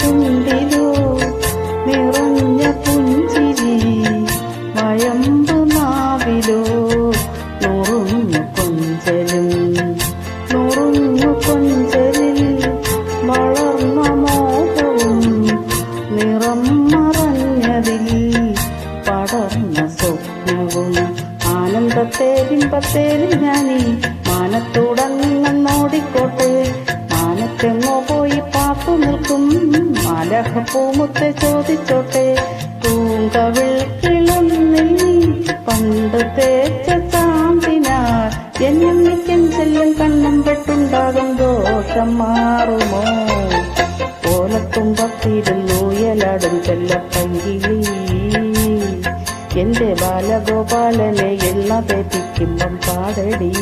ചുണ്ടിലോ നിറഞ്ഞ പുഞ്ചിരി വയമ്പു നാവിലോ നുറുഞ്ഞു കൊഞ്ചലും നുറുഞ്ഞു കൊഞ്ചലിൽ വളർന്ന മോഹവും നിറം മറഞ്ഞതിൽ പടർന്ന സ്വപ്നവും. ആനന്ദത്തേരിം പത്തേരിൽ ഞാനീ മാനത്തോടങ്ങോടിക്കോട്ടെ മാനത്തെങ്ങോ പോയി പാത്തു നിൽക്കും മാലഹ പൂമുത്തെ ചോദിച്ചോട്ടെ പൂങ്കവിൾ കിളുന്നിൽ പണ്ട് തേച്ച ചാന്തിനാൽ എന്നും നിത്യം ചെല്ലും കണ്ണം പെട്ടുണ്ടാകും ദോഷം മാറുമോ? ഓലത്തുമ്പത്തിരുന്നു എലാടും ചെല്ലപ്പങ്കിലി. എന്റെ ബാലഗോപാലനെ എണ്ണ തെറ്റിക്കുമ്പം പാടടി.